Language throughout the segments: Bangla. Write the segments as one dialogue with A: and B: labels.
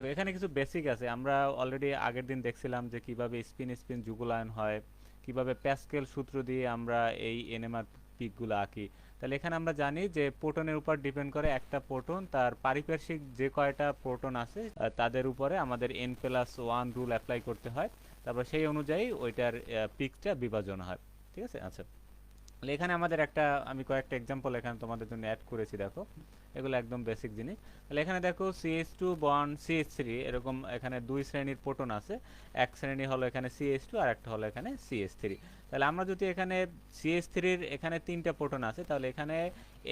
A: এখানে কিছু বেসিক আছে। আমরা অলরেডি আগের দিন দেখছিলাম যে কীভাবে স্পিন স্পিন যুগলায়ন হয়, কীভাবে প্যাসকেল সূত্র দিয়ে আমরা এই এনএমআর পিকগুলো আঁকি। তাহলে এখানে আমরা জানি যে প্রোটনের উপর ডিপেন্ড করে একটা প্রোটন তার পারিপার্শ্বিক যে কয়টা প্রোটন আছে তাদের উপরে আমাদের N plus one rule apply করতে হয়। তারপর সেই অনুযায়ী ওইটার পিকটা বিভাজন হয়। ঠিক আছে? আচ্ছা। এখানে আমাদের একটা, আমি কয়েকটা এক্সাম্পল এখানে তোমাদের জন্য অ্যাড করেছি, দেখো। এগুলো একদম বেসিক জিনিস। তাহলে এখানে দেখো CS two one CS three এরকম এখানে দুই শ্রেণির প্রোটন আছে। এক শ্রেণি হলো এখানে সিএস টু আর একটা হলো এখানে সিএস থ্রি তাহলে আমরা যদি এখানে সিএস থ্রির এখানে তিনটা প্রোটন আছে, তাহলে এখানে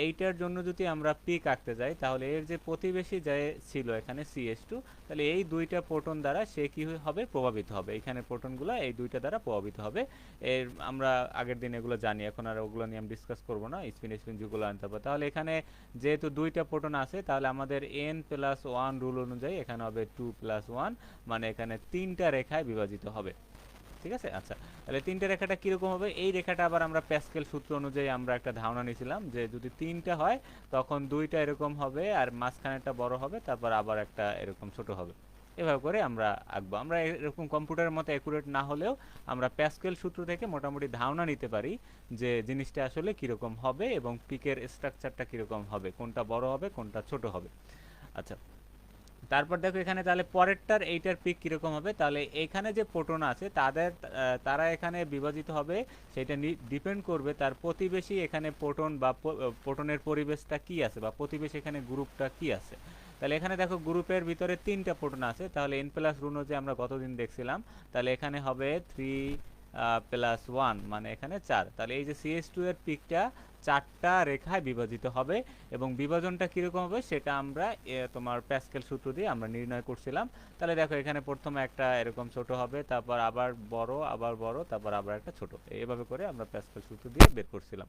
A: এইটার জন্য যদি আমরা পিক আঁকতে যাই, তাহলে এর যে প্রতিবেশী যে ছিল এখানে সিএস টু তাহলে এই দুইটা প্রোটন দ্বারা সে কি হবে? প্রভাবিত হবে। এখানে প্রোটনগুলো এই দুইটা দ্বারা প্রভাবিত হবে। এর আমরা আগের দিন এগুলো জানি, এখন আর ওগুলো নিয়ে আমি ডিসকাস করব না। স্পিন স্পিন যুগগুলো আনতে হবে। তাহলে এখানে যেহেতু দুইটা প্রোটন আছে, তাহলে আমাদের এন প্লাস ওয়ান রুল অনুযায়ী এখানে হবে টু প্লাস ওয়ান মানে এখানে তিনটা রেখায় বিভাজিত হবে। ঠিক আছে? আচ্ছা তাহলে তিনটে রেখাটা কীরকম হবে? এই রেখাটা আবার আমরা প্যাসকেল সূত্র অনুযায়ী আমরা একটা ধারণা নিয়েছিলাম যে যদি তিনটা হয়, তখন দুইটা এরকম হবে আর মাঝখানেরটা বড় হবে, তারপর আবার একটা এরকম ছোট হবে। এভাবে করে আমরা আঁকবো। আমরা এরকম কম্পিউটারের মতো অ্যাকুরেট না হলেও আমরা প্যাসকেল সূত্র থেকে মোটামুটি ধারণা নিতে পারি যে জিনিসটা আসলে কীরকম হবে এবং পিকের স্ট্রাকচারটা কীরকম হবে, কোনটা বড় হবে, কোনটা ছোট হবে। আচ্ছা তারপর দেখো এখানে তাহলে পরেরটার এইটার পিক কীরকম হবে? তাহলে এখানে যে প্রোটন আছে, তাদের তারা এখানে বিভাজিত হবে, সেটা ডিপেন্ড করবে তার প্রতিবেশী এখানে প্রোটন বা প্রোটনের পরিবেশটা কি আছে বা প্রতিবেশী এখানে গ্রুপটা কি আছে? তাহলে এখানে দেখো গ্রুপের ভিতরে তিনটা প্রোটন আছে, তাহলে এন প্লাস রুনো যে আমরা গতদিন দেখছিলাম, তাহলে এখানে হবে থ্রি প্লাস ওয়ান মানে এখানে চার। তাহলে এই যে সিএস টু এর পিকটা চারটা রেখায় বিভাজিত হবে এবং বিভাজনটা কীরকম হবে সেটা আমরা তোমার প্যাসকেল সূত্র দিয়ে আমরা নির্ণয় করছিলাম। তাহলে দেখো এখানে প্রথমে একটা এরকম ছোট হবে, তারপর আবার বড় আবার বড়, তারপর আবার একটা ছোট। এইভাবে করে আমরা প্যাসকেল সূত্র দিয়ে বের করছিলাম।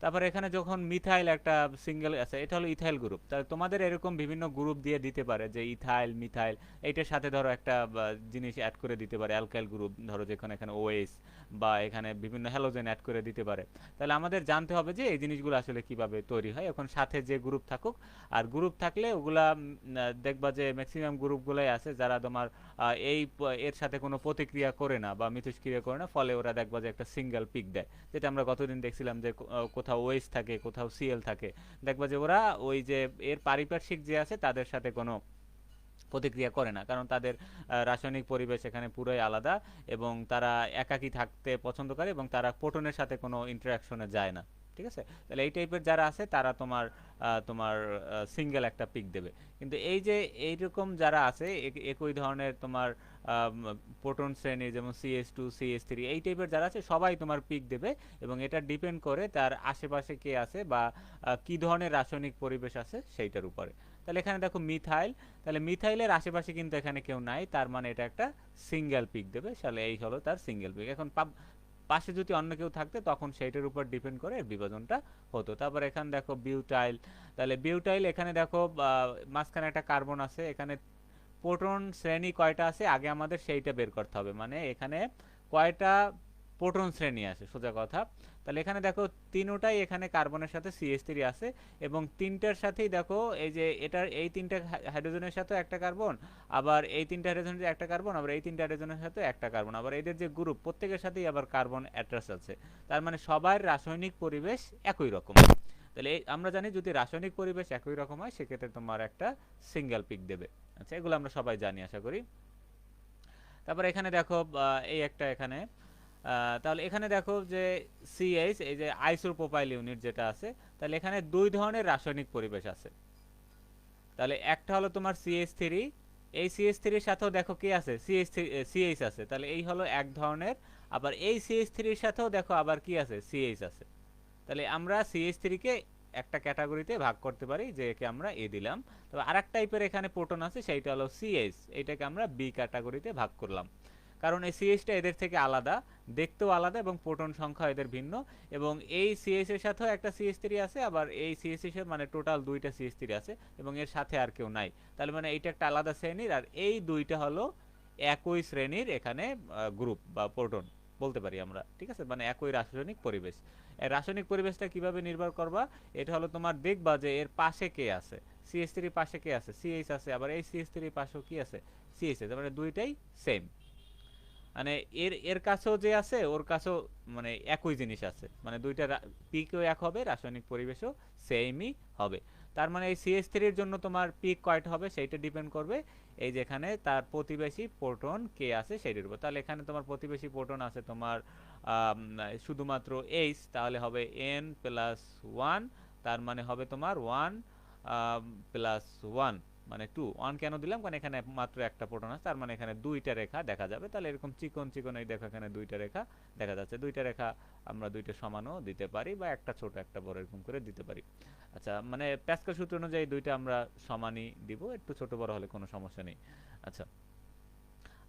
A: তারপর এখানে যখন মিথাইল একটা সিঙ্গেল আছে এটা হলো ইথাইল গ্রুপ তাহলে তোমাদের এরকম বিভিন্ন গ্রুপ দিয়ে দিতে পারে যে ইথাইল মিথাইল এইটার সাথে ধরো একটা জিনিস অ্যাড করে দিতে পারে অ্যালকাইল গ্রুপ ধরো যেখানে এখানে ওএস বা এখানে বিভিন্ন হ্যালোজেন অ্যাড করে দিতে পারে। তাহলে আমাদের জানতে হবে যে এই জিনিসগুলো আসলে কীভাবে তৈরি হয়। এখন সাথে যে গ্রুপ থাকুক আর গ্রুপ থাকলে ওগুলা দেখবা যে ম্যাক্সিমাম গ্রুপগুলোই আছে যারা তোমার এই এর সাথে কোনো প্রতিক্রিয়া করে না বা মিথস্ক্রিয়া করে না। ফলে ওরা দেখবা যে একটা সিঙ্গেল পিক দেয়। যেটা আমরা গতদিন দেখছিলাম যে কো- আহ, কোথাও ওয়েস থাকে, কোথাও সিএল থাকে। দেখবা যে ওরা ওই যে এর পারিপার্শ্বিক যে আছে, তাদের সাথে কোনো প্রতিক্রিয়া করে না। কারণ তাদের রাসায়নিক পরিবেশ এখানে পুরোই আলাদা এবং তারা একাকী থাকতে পছন্দ করে এবং তারা প্রোটনের সাথে কোনো ইন্টারাকশনে যায় না। ঠিক আছে? তাহলে এই টাইপের যারা আছে, তারা তোমার তোমার সিঙ্গেল একটা পিক দেবে। কিন্তু এই যে এইরকম যারা আছে এক- একই ধরনের তোমার প্রোটন শ্রেণি যেমন সিএস টু সিএস থ্রি এই টাইপের যারা আছে, সবাই তোমার পিক দেবে এবং এটা ডিপেন্ড করে তার আশেপাশে কে আছে বা কি ধরনের রাসায়নিক পরিবেশ আছে সেইটার উপরে। তাহলে এখানে দেখো মিথাইল তাহলে মিথাইলের আশেপাশে কিন্তু এখানে কেউ নাই, তার মানে এটা একটা সিঙ্গেল পিক দেবে, তাহলে এই হলো তার সিঙ্গেল পিক এখন পাশে যদি অন্য কেউ থাকতে, তখন সেইটার উপর ডিপেন্ড করে বিভাজনটা হতো। তারপর এখানে দেখো বিউটাইল তাহলে বিউটাইল এখানে দেখো মাঝখানে একটা কার্বন আছে, এখানে প্রোটন শ্রেণি কয়টা আছে? আগে আমাদের সেইটা বের করতে হবে। মানে এখানে কয়টা প্রোটন শ্রেণি আছে? সোজা কথা। তাহলে এখানে দেখো তিনোটাই এখানে কার্বনের সাথে সিএস থ্রি আছে এবং তিনটার সাথেই দেখো এই যে এটার এই তিনটা হাইড্রোজেনের সাথে একটা কার্বন, আবার এই তিনটা হাইড্রোজেনের একটা কার্বন, আবার এই তিনটা হাইড্রোজেনের সাথে একটা কার্বন। আবার এদের যে গ্রুপ, প্রত্যেকের সাথেই আবার কার্বন অ্যাট্রাস আছে। তার মানে সবার রাসায়নিক পরিবেশ একই রকম। তাহলে আমরা জানি যদি রাসায়নিক পরিবেশ একই রকম হয়, সেক্ষেত্রে তোমার একটা সিঙ্গেল পিক দেবে। আচ্ছা এগুলো আমরা সবাই জানি, আশা করি। তারপর এখানে দেখো এই একটা এখানে। তাহলে এখানে দেখো যে সিএইচ এই যে আইসোপ্রোপাইল ইউনিট যেটা আছে, তাহলে এখানে দুই ধরনের রাসায়নিক পরিবেশ আছে। তাহলে একটা হলো তোমার সিএইচ থ্রি এই সিএইচ থ্রির সাথেও দেখো কি আছে? সিএইচ সিএইচ আছে। তাহলে এই হলো এক ধরনের, আবার এই সিএইচ থ্রির সাথেও দেখো আবার কি আছে? সিএইচ আছে। তাহলে আমরা সিএইচ থ্রিকে একটা ক্যাটাগরিতে ভাগ করতে পারি যে একে আমরা এ দিলাম। তবে আরেক টাইপের এখানে প্রোটন আছে, সেইটা হলো সিএইচ এইটাকে আমরা বি ক্যাটাগরিতে ভাগ করলাম। কারণ এই সিএইচটা এদের থেকে আলাদা, দেখতেও আলাদা এবং প্রোটন সংখ্যা এদের ভিন্ন। এবং এই সিএইচ এর সাথেও একটা সিএইচ থ্রি আছে, আবার এই সিএইচ এর মানে টোটাল দুইটা সিএইচ থ্রি আছে, এবং এর সাথে আর কেউ নাই। তাহলে মানে এইটা একটা আলাদা শ্রেণির, আর এই দুইটা হলো একই শ্রেণির এখানে গ্রুপ বা প্রোটন বলতে পারি আমরা, ঠিক আছে? মানে একই রাসায়নিক পরিবেশ। এই রাসায়নিক পরিবেশটা কীভাবে নির্ভর করবা? এটা হলো তোমার দেখবা যে এর পাশে কে আছে? সিএস থ্রির পাশে কে আছে? সিএইচ আছে, আবার এই সিএস থ্রির পাশেও কি আছে? সিএইচ আছে মানে দুইটাই সেম মানে এর এর কাছেও যে আছে, ওর কাছেও মানে একই জিনিস আছে। মানে দুইটা পিকও এক হবে, রাসায়নিক পরিবেশও সেমই হবে। তার মানে এই সিএস থ্রির জন্য তোমার পিক কয়টা হবে, সেইটা ডিপেন্ড করবে। এই যেখানে তার প্রতিবেশী প্রোটন কে আছে সেটির উপর। তাহলে এখানে তোমার প্রতিবেশী প্রোটন আছে তোমার শুধুমাত্র এইচ তাহলে হবে এন প্লাস ওয়ান তার মানে হবে তোমার ওয়ান প্লাস ওয়ান মানে টু ওয়ান কেন দিলাম? কারণ এখানে মাত্র একটা প্রোটন আছে, তার মানে এখানে দুইটা রেখা দেখা যাবে। তাহলে এরকম চিকন চিকন এই দেখো এখানে দুইটা রেখা দেখা যাচ্ছে। দুইটা রেখা আমরা দুইটা সমানও দিতে পারি বা একটা ছোট, একটা বড় এরকম করে দিতে পারি। আচ্ছা মানে প্যাসকাল সূত্র অনুযায়ী দুইটা আমরা সমানই দিব, একটু ছোট বড় হলে কোনো সমস্যা নেই। আচ্ছা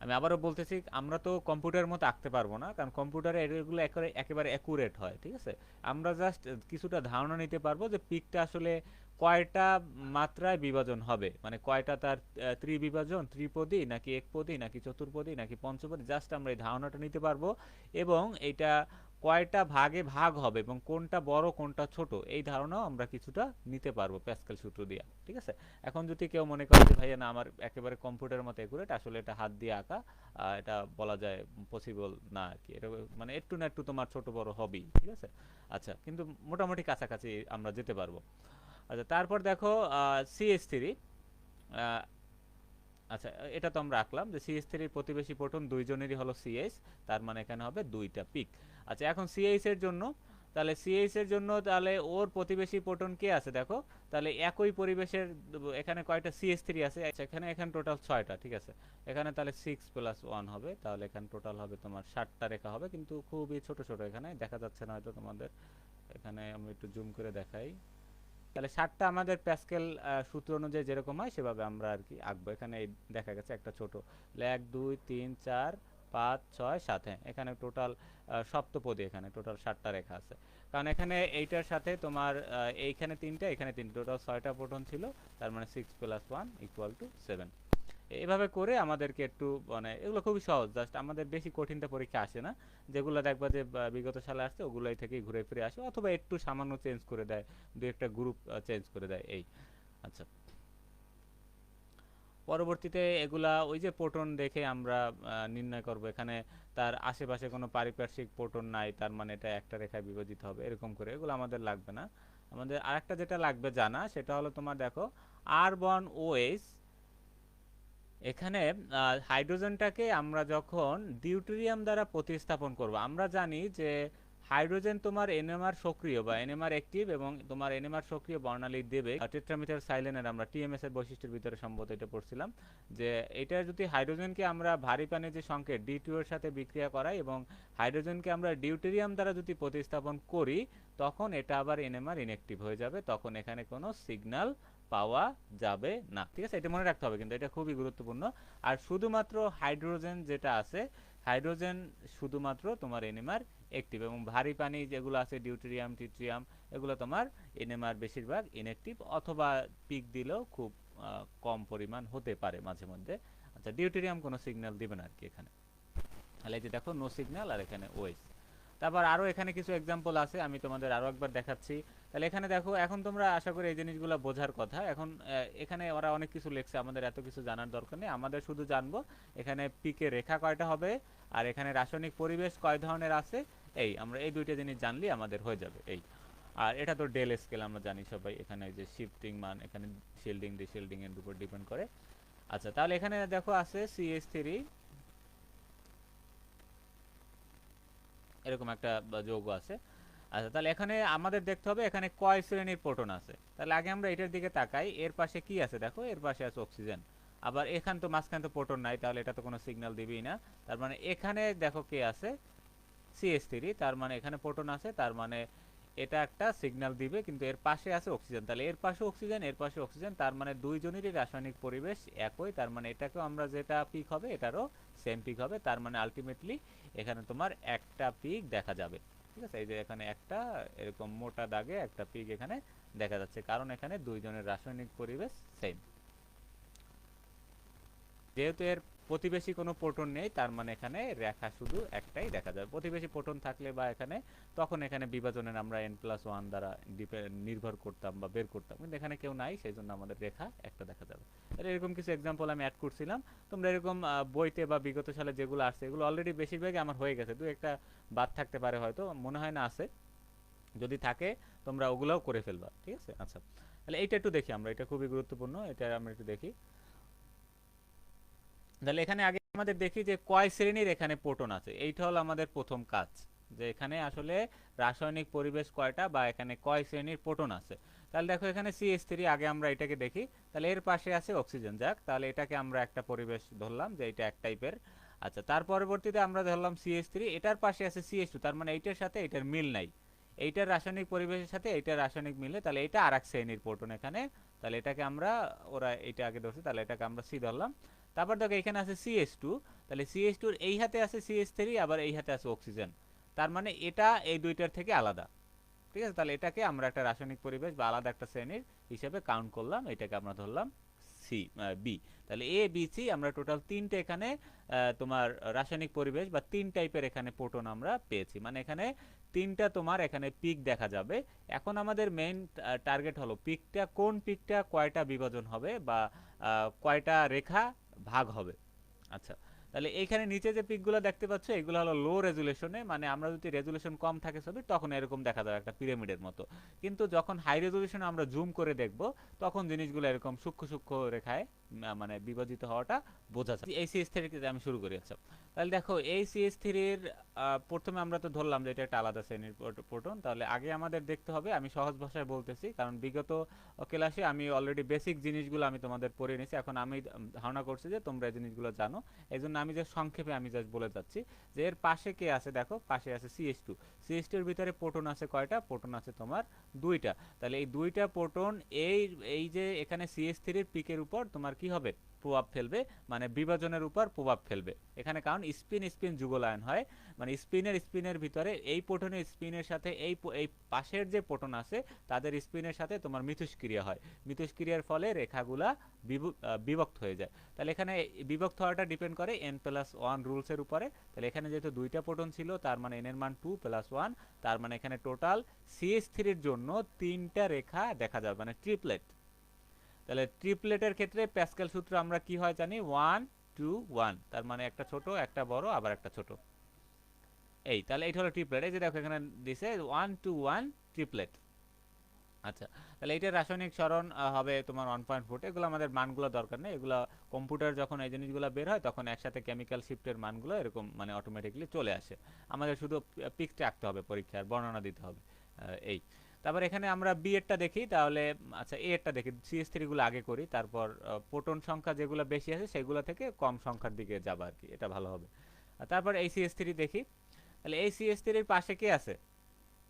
A: আমি আবারও বলতেছি, আমরা তো কম্পিউটার মতো আঁকতে পারব না, কারণ কম্পিউটারে এগুলো একেবারে একেবারে অ্যাকুরেট হয়, ঠিক আছে? আমরা জাস্ট কিছুটা ধারণা নিতে পারব যে পিকটা আসলে কয়টা মাত্রায় বিভাজন হবে? মানে কয়টা তার ত্রিবিভাজন? ত্রিপদী নাকি একপদী নাকি চতুর্পদী নাকি পঞ্চপদী? জাস্ট আমরা এই ধারণাটা নিতে পারব। এবং এটা কয়টা ভাগে ভাগ হবে এবং কোনটা বড়, কোনটা ছোট? এই ধারণাও আমরা কিছুটা নিতে পারব প্যাসকেল সূত্র দিয়ে। ঠিক আছে? এখন যদি কেউ মনে করে যে, ভাইয়া, না, আমার একেবারে কম্পিউটারের মতো একুরেট, আসলে এটা হাত দিয়ে আঁকা এটা বলা যায় পসিবল না আর কি এটা মানে একটু না একটু তোমার ছোট বড় হবেই। ঠিক আছে? আচ্ছা কিন্তু মোটামুটি কাছাকাছি আমরা যেতে পারব। আচ্ছা তারপর দেখো সিএস থ্রি আচ্ছা এটা তো আমরা রাখলাম যে সিএস থ্রির প্রতিবেশী প্রোটন দুইজনেরই হলো সিএস তার মানে এখানে হবে দুইটা পিক। আচ্ছা এখন সিএইচ এর জন্য তাহলে সিএইচ এর জন্য তাহলে ওর প্রতিবেশী প্রোটন কে আছে দেখো? তাহলে একই পরিবেশের এখানে কয়টা সিএস থ্রি আছে? আচ্ছা, এখানে এখানে টোটাল ছয়টা ঠিক আছে? এখানে তাহলে সিক্স প্লাস ওয়ান হবে তাহলে এখানে টোটাল হবে তোমার ষাটটা রেখা হবে কিন্তু খুবই ছোট ছোট এখানে দেখা যাচ্ছে না হয়তো তোমাদের। এখানে আমি একটু জুম করে দেখাই। তাহলে ষাটটা আমাদের প্যাসকেল সূত্র অনুযায়ী যেরকম হয় সেভাবে আমরা আর কি আঁকবো। এখানে এই দেখা গেছে একটা ছোট। এক, দুই, তিন, চার, পাঁচ, ছয়, সাত হ্যাঁ এখানে টোটাল সপ্তপদী এখানে টোটাল সাতটা রেখা আছে। কারণ এখানে এইটার সাথে তোমার এইখানে তিনটা, এখানে তিনটা টোটাল ছয়টা প্রোটন ছিল, তার মানে six plus one equal to seven এভাবে করে আমাদেরকে একটু মানে এগুলো খুবই সহজ জাস্ট আমাদের বেশি কঠিনটা পরীক্ষা আসে না। যেগুলো দেখবা যে বিগত সালে আসছে, ওগুলোই থেকে ঘুরে ফিরে আসে, অথবা একটু সামান্য চেঞ্জ করে দেয় দু একটা গ্রুপ চেঞ্জ করে দেয়, এই। আচ্ছা। পরবর্তীতে এগুলা ওই যে প্রোটন দেখে আমরা নির্ণয় করব। এখানে তার আশেপাশে কোনো পারিপার্শ্বিক প্রোটন নাই, তার মানে এটা একটা রেখায় বিভাজিত হবে, এরকম করে। এগুলো আমাদের লাগবে না। আমাদের আরেকটা যেটা লাগবে জানা, সেটা হলো তোমার দেখো আর বন ওএস এখানে হাইড্রোজেনটাকে আমরা যখন ডিউটেরিয়াম দ্বারা প্রতিস্থাপন করব, আমরা জানি যে হাইড্রোজেন তোমার এনএমআর সক্রিয় বা এনএমআর অ্যাক্টিভ এবং তোমার এনএমআর সক্রিয় বর্ণালী দেবে। টেট্রামিটার সাইলেনের আমরা টিএমএস এর বৈশিষ্ট্যের ভিতরে সম্ভবত এটা পড়ছিলাম, যে এটা যদি হাইড্রোজেনকে আমরা ভারী পানির যে সংকেত ডি টু এর সাথে বিক্রিয়া করাই এবং হাইড্রোজেনকে আমরা ডিউটেরিয়াম দ্বারা যদি প্রতিস্থাপন করি, তখন এটা আবার এনএমআর ইনঅ্যাক্টিভ হয়ে যাবে, তখন এখানে কোনো সিগন্যাল পাওয়া যাবে না। ঠিক আছে? এটা মনে রাখতে হবে কিন্তু, এটা খুবই গুরুত্বপূর্ণ। আর শুধুমাত্র হাইড্রোজেন যেটা আছে, হাইড্রোজেন শুধুমাত্র তোমার এনএমআর অ্যাক্টিভ এবং ভারী পানি যেগুলো আছে ডিউটেরিয়াম টিট্রিয়াম এগুলো তোমার এনএমআর বেশিরভাগ ইনঅ্যাক্টিভ অথবা পিক দিলেও খুব কম পরিমাণ হতে পারে মাঝে মধ্যে। আচ্ছা ডিউটেরিয়াম কোনো সিগন্যাল দিবে না আর কি এখানে। তাহলে যে দেখো নো সিগন্যাল আর এখানে ওয়েস তারপর আরও এখানে কিছু এক্সাম্পল আছে, আমি তোমাদের আরও একবার দেখাচ্ছি। তাহলে এখানে দেখো, এখন তোমরা আশা করি এই জিনিসগুলো বোঝার কথা। এখন এখানে ওরা অনেক কিছু লিখছে, আমাদের এত কিছু জানার দরকার নেই। আমাদের শুধু জানব, এখানে পিকে রেখা কয়টা হবে, আর এখানে রাসায়নিক পরিবেশ কয় ধরনের আছে? এই, আমরা এই দুইটা জিনিস জানলেই আমাদের হয়ে যাবে, এই। আর এটা তো ডেল স্কেল, আমরা জানি সবাই, এখানে যে শিফটিং মান, এখানে শিল্ডিং ডিশিল্ডিং এর উপর ডিপেন্ড করে। আচ্ছা তাহলে এখানে দেখো আছে সিএস থ্রি এরকম একটা যৌগ আছে। আচ্ছা তাহলে এখানে আমাদের দেখতে হবে এখানে কয় শ্রেণির প্রোটন আছে। তাহলে আগে আমরা এটার দিকে তাকাই, এর পাশে কি আছে দেখো? এর পাশে আছে অক্সিজেন। আবার এখান তো মাঝখানে তো প্রোটন নাই, তাহলে এটা তো কোনো সিগন্যাল দিবেই না। তার মানে এখানে দেখো কে আছে? সিএস থ্রি, তার মানে এখানে প্রোটন আছে, তার মানে এটা একটা সিগন্যাল দিবে, কিন্তু এর পাশে আছে অক্সিজেন তাহলে এর পাশে অক্সিজেন এর পাশে অক্সিজেন তার মানে দুইজনেরই রাসায়নিক পরিবেশ একই, তার মানে এটাকেও আমরা যেটা পিক হবে, এটারও সেম পিক হবে, তার মানে আলটিমেটলি এখানে তোমার একটা পিক দেখা যাবে। ঠিক আছে? এই যে এখানে একটা, এরকম মোটা দাগে একটা পিক এখানে দেখা যাচ্ছে, কারণ এখানে দুইজনের রাসায়নিক পরিবেশ সেম যেহেতু এর প্রতিবেশী কোনো প্রোটন নেই, তার মানে এখানে রেখা শুধু একটাই দেখা যাবে প্রতিবেশী প্রোটন থাকলে বা এখানে, তখন এখানে বিভাজনের আমরা এন প্লাস ওয়ান দ্বারা নির্ভর করতাম বা বের করতাম। কিন্তু এখানে কেউ নাই সেই জন্য আমাদের রেখা একটা দেখা যাবে। এরকম কিছু এক্সাম্পল আমি অ্যাড করছিলাম। তোমরা এরকম বইতে বা বিগত সালে যেগুলো আসছে, এগুলো অলরেডি বেশিরভাগই আমার হয়ে গেছে। দু একটা বাদ থাকতে পারে হয়তো, মনে হয় না আছে। যদি থাকে, তোমরা ওগুলোও করে ফেলবা, ঠিক আছে? আচ্ছা। তাহলে এইটা একটু দেখি আমরা, এটা খুবই গুরুত্বপূর্ণ, এটা আমরা একটু দেখি। তাহলে এখানে আগে আমাদের দেখি যে কয় শ্রেণির এখানে প্রোটন আছে। এইটা হলো আমাদের প্রথম কাজ, যে এখানে আসলে রাসায়নিক পরিবেশ কয়টা বা এখানে কয় শ্রেণির প্রোটন আছে। তাহলে দেখো এখানে সিএস থ্রি আগে আমরা এটাকে দেখি। তাহলে এর পাশে আছে অক্সিজেন, যাক, তাহলে এটাকে আমরা একটা পরিবেশ ধরলাম যে এটা এক টাইপের। আচ্ছা তার পরবর্তীতে আমরা ধরলাম সিএস থ্রি এটার পাশে আছে সিএস টু তার মানে এইটার সাথে এটার মিল নাই। এইটার রাসায়নিক পরিবেশের সাথে এইটার রাসায়নিক মিলে, তাহলে এটা আর এক শ্রেণির প্রোটন এখানে। তাহলে এটাকে আমরা, ওরা এটা আগে ধরছে, তাহলে এটাকে আমরা সি ধরলাম। তারপর দেখো এখানে আছে সিএস টু তাহলে সিএস টুর এই হাতে আছে সিএস থ্রি আবার এই হাতে আছে অক্সিজেন তার মানে এটা এই দুইটার থেকে আলাদা। ঠিক আছে? তাহলে এটাকে আমরা একটা রাসায়নিক পরিবেশ বা আলাদা একটা শ্রেণির হিসেবে কাউন্ট করলাম। এটাকে আমরা ধরলাম সি বি তাহলে এ বি সি আমরা টোটাল তিনটে এখানে তোমার রাসায়নিক পরিবেশ বা তিন টাইপের এখানে প্রোটন আমরা পেয়েছি। মানে এখানে তিনটা তোমার এখানে পিক দেখা যাবে। এখন আমাদের মেইন টার্গেট হলো পিকটা কোন পিকটা কয়টা বিভাজন হবে বা কয়টা রেখা ভাগ হবে। আচ্ছা তাহলে এইখানে নিচে যে পিকগুলো দেখতে পাচ্ছ, এগুলো হলো লো রেজুলেশনে মানে আমরা যদি রেজুলেশন কম থাকে ছবি, তখন এরকম দেখা যাবে একটা পিরামিডের মতো। কিন্তু যখন হাই রেজুলেশনে আমরা জুম করে দেখব, তখন জিনিসগুলো এরকম সূক্ষ্ম সূক্ষ্ম রেখায় মানে বিভাজিত হওয়াটা বোঝা যায়। এই সিএস থ্রি আমি শুরু করি আচ্ছা। তাহলে দেখো, এই সিএস থ্রির প্রথমে আমরা তো ধরলাম যে এটা একটা আলাদা শ্রেণির প্রোটন তাহলে আগে আমাদের দেখতে হবে, আমি সহজ ভাষায় বলতেছি, কারণ বিগত ক্লাসে আমি অলরেডি বেসিক জিনিসগুলো আমি তোমাদের পড়ে নিয়েছি। এখন আমি ধারণা করছি যে তোমরা এই জিনিসগুলো জানো। এই জন্য আমি যে সংক্ষেপে আমি জাস্ট বলে যাচ্ছি যে এর পাশে কে আছে দেখো, পাশে আছে সিএস টু সিএস টুর ভিতরে প্রোটন আছে কয়টা? প্রোটন আছে তোমার দুইটা। তাহলে এই দুইটা প্রোটন এই এই যে এখানে সিএস থ্রির পিকের উপর তোমার কি হবে? প্রভাব ফেলবে মানে বিভাজনের উপর প্রভাব ফেলবে। এখানে কারণ স্পিন স্পিন যুগলায়ন হয়। মানে স্পিনের স্পিনের ভিতরে এই প্রোটনের স্পিনের সাথে এই এই পাশের যে প্রোটন আছে, তাদের স্পিনের সাথে তোমার মিথস্ক্রিয়া হয়। মিথস্ক্রিয়ার ফলে রেখাগুলা বিভু- বিভক্ত হয়ে যায়। তাহলে এখানে বিভক্ত হওয়াটা ডিপেন্ড করে এন প্লাস ওয়ান রুলসের উপরে। তাহলে এখানে যেহেতু দুইটা প্রোটন ছিল, তার মানে এন এর মান টু প্লাস ওয়ান তার মানে এখানে টোটাল সিএস থ্রির জন্য তিনটা রেখা দেখা যাবে মানে ট্রিপলেট তাহলে ট্রিপলেটের ক্ষেত্রে প্যাসকেল সূত্র আমরা কি হয় জানি? ওয়ান টু ওয়ান তার মানে একটা ছোট, একটা বড়, আবার একটা ছোট। এই, তাহলে এইটা হলো ট্রিপলেট এই যে দেখো এখানে দিছে ওয়ান টু ওয়ান ট্রিপলেট আচ্ছা তাহলে এইটার রাসায়নিক সরণ হবে তোমার ওয়ান পয়েন্ট ফোর এগুলো আমাদের মানগুলো দরকার নেই। এগুলো কম্পিউটার যখন এই জিনিসগুলো বের হয়, তখন একসাথে কেমিক্যাল শিফটের মানগুলো এরকম মানে অটোমেটিকলি চলে আসে। আমাদের শুধু পিকটা আঁকতে হবে পরীক্ষার, বর্ণনা দিতে হবে। এই। তারপর এখানে আমরা বি এরটা দেখি, তাহলে আচ্ছা এ এরটা দেখি সিএসগুলো আগে করি, তারপর প্রোটন সংখ্যা যেগুলো বেশি আছে সেগুলো থেকে কম সংখ্যার দিকে যাবা আর কি এটা ভালো হবে। তারপর এই সিএস থ্রি দেখি, তাহলে এই সিএস থ্রির পাশে কে আছে?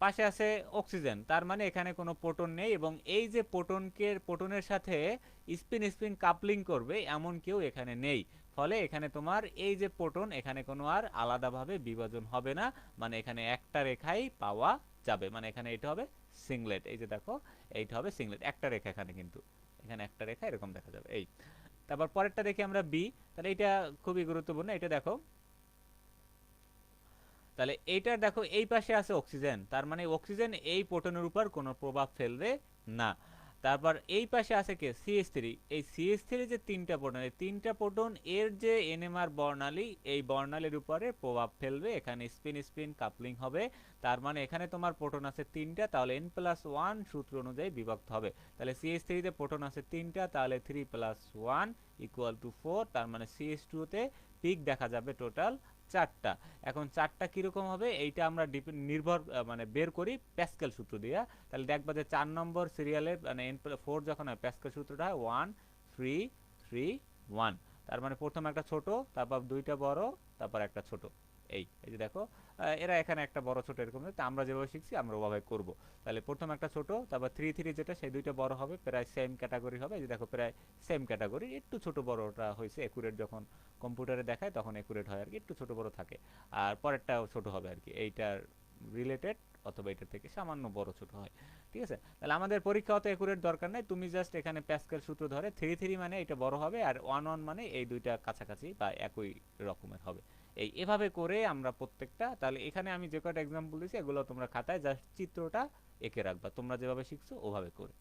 A: পাশে আছে অক্সিজেন, তার মানে এখানে কোনো প্রোটন নেই এবং এই যে প্রোটনকে, প্রোটনের সাথে স্পিন স্পিন কাপলিং করবে, এমন কেউ এখানে নেই। ফলে এখানে তোমার এই যে প্রোটন, এখানে কোনো আর আলাদাভাবে বিভাজন হবে না মানে এখানে একটা রেখাই পাওয়া যাবে মানে এখানে এটা হবে সিংলেট এই যে দেখো, এইটা হবে সিংলেট একটা রেখা এখানে কিন্তু, এখানে একটা রেখা, এরকম দেখা যাবে, এই। তারপর পরেরটা দেখি আমরা বি তাহলে এটা খুবই গুরুত্বপূর্ণ, এটা দেখো। তাহলে এইটার দেখো, এই পাশে আছে অক্সিজেন, তার মানে অক্সিজেন এই প্রোটনের উপর কোনো প্রভাব ফেলবে না। তারপর এই পাশে আছে কে? সিএস থ্রি এই সিএস থ্রি যে তিনটা প্রোটন, এই তিনটা প্রোটন এর যে এনএমআর বর্ণালী, এই বর্ণালীর উপরে প্রভাব ফেলবে। এখানে স্পিন স্পিন কাপলিং হবে। তার মানে এখানে তোমার প্রোটন আছে তিনটা, তাহলে এন প্লাস ওয়ান সূত্র অনুযায়ী বিভক্ত হবে। তাহলে সিএস থ্রিতে প্রোটন আছে তিনটা, তাহলে three plus one equal to four তার মানে সিএস টুতে পিক দেখা যাবে টোটাল চারটা। এখন চারটা কীরকম হবে? এইটা আমরা নির্ভর মানে বের করি প্যাসকেল সূত্র দিয়ে। তাহলে দেখবা যে চার নম্বর সিরিয়ালে মানে এন ফোর যখন হয়, প্যাসকেল সূত্রটা হয় ওয়ান থ্রি থ্রি ওয়ান তার মানে প্রথম একটা ছোট, তারপর দুইটা বড়, তারপর একটা ছোট। এই এই যে দেখো এরা এখানে একটা বড় ছোট এরকম তো আমরা যেভাবে শিখছি, আমরা ওভাবে করব। তাহলে প্রথম একটা ছোট, তারপর থ্রি থ্রি যেটা, সেই দুইটা বড় হবে, প্রায় সেম ক্যাটাগরি হবে। যে দেখো, প্রায় সেম ক্যাটাগরি একটু ছোট বড়টা হয়েছে একুরেট যখন কম্পিউটারে দেখায়, তখন একুরেট হয় আর কি একটু ছোট বড় থাকে। আর পরেরটাও ছোট হবে আর কি এইটার রিলেটেড অথবা এটার থেকে সামান্য বড় ছোট হয়। ঠিক আছে? তাহলে আমাদের পরীক্ষা অত একুরেট দরকার নাই। তুমি জাস্ট এখানে প্যাসকেল সূত্র ধরে থ্রি থ্রি মানে এটা বড় হবে, আর ওয়ান ওয়ান মানে এই দুইটা কাছাকাছি বা একই রকমের হবে। এই এভাবে করে আমরা প্রত্যেকটা, তাহলে এখানে আমি যে কয়টা এক্সাম্পল দিয়েছি, এগুলো তোমরা খাতায় জাস্ট চিত্রটা এঁকে রাখবা। তোমরা যেভাবে শিখছো, ওভাবে করে।